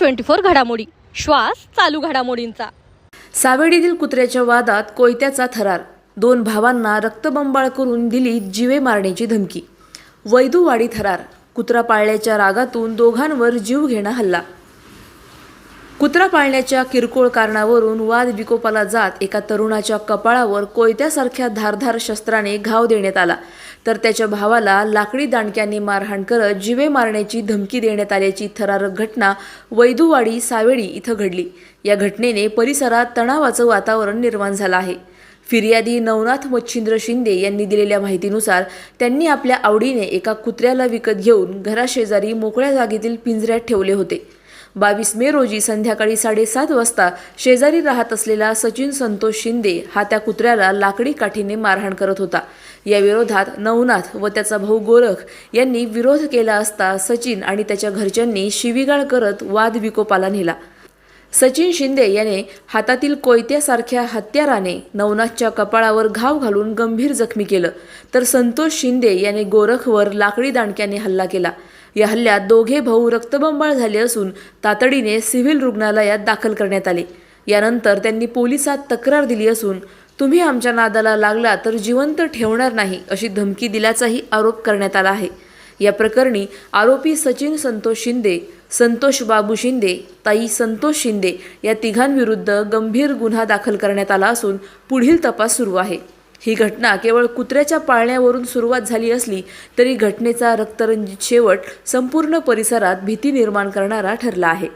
Twenty four घडामोडी. श्वास चालू घडामोडींचा. सावेडीतील कुत्र्याच्या वादात कोयत्याचा थरार. दोन भावांना रक्तबंबाळ करून दिली जीवे मारण्याची धमकी. वैदूवाडी थरार. कुत्रा पाळल्याच्या रागातून दोघांवर जीव घेणा हल्ला. कुत्रा पाळण्याच्या किरकोळ कारणावरून वाद विकोपाला जात एका तरुणाच्या कपाळावर कोयत्यासारख्या धारधार शस्त्राने घाव देण्यात आला. तर त्याच्या भावाला लाकडी दांडक्यांनी मारहाण करत जिवे मारण्याची धमकी देण्यात आल्याची थरारक घटना वैदूवाडी सावेडी इथं घडली. या घटनेने परिसरात तणावाचं वातावरण निर्माण झालं आहे. फिर्यादी नवनाथ मच्छिंद्र शिंदे यांनी दिलेल्या माहितीनुसार त्यांनी आपल्या आवडीने एका कुत्र्याला विकत घेऊन घराशेजारी मोकळ्या जागेतील पिंजऱ्यात ठेवले होते. बावीस मे रोजी संध्याकाळी साडेसात वाजता शेजारी राहत असलेला सचिन संतोष शिंदे हा त्या कुत्र्याला लाकडी काठीने मारहाण करत होता. या विरोधात नवनाथ व त्याचा भाऊ गोरख यांनी विरोध केला असता सचिन आणि त्याच्या घरच्यांनी शिवीगाळ करत वाद विकोपाला नेला. सचिन शिंदे याने हातातील कोयत्यासारख्या हत्याराने नवनाथच्या कपाळावर घाव घालून गंभीर जखमी केलं तर संतोष शिंदे याने गोरखवर लाकडी दांडक्याने हल्ला केला. या हल्ल्यात दोघे भाऊ रक्तबंबाळ झाले असून तातडीने सिव्हिल रुग्णालयात दाखल करण्यात आले. यानंतर त्यांनी पोलिसात तक्रार दिली असून तुम्ही आमच्या नादाला लागला तर जिवंत ठेवणार नाही अशी धमकी दिल्याचाही आरोप करण्यात आला आहे. या प्रकरणी आरोपी सचिन संतोष शिंदे संतोष बाबू शिंदे ताई संतोष शिंदे या तिघांविरुद्ध गंभीर गुन्हा दाखल करण्यात आला असून पुढील तपास सुरू आहे. ही घटना केवळ कुत्र्याच्या पाळण्यावरून सुरुवात झाली असली तरी घटनेचा रक्तरंजित शेवट संपूर्ण परिसरात भीती निर्माण करणारा ठरला आहे.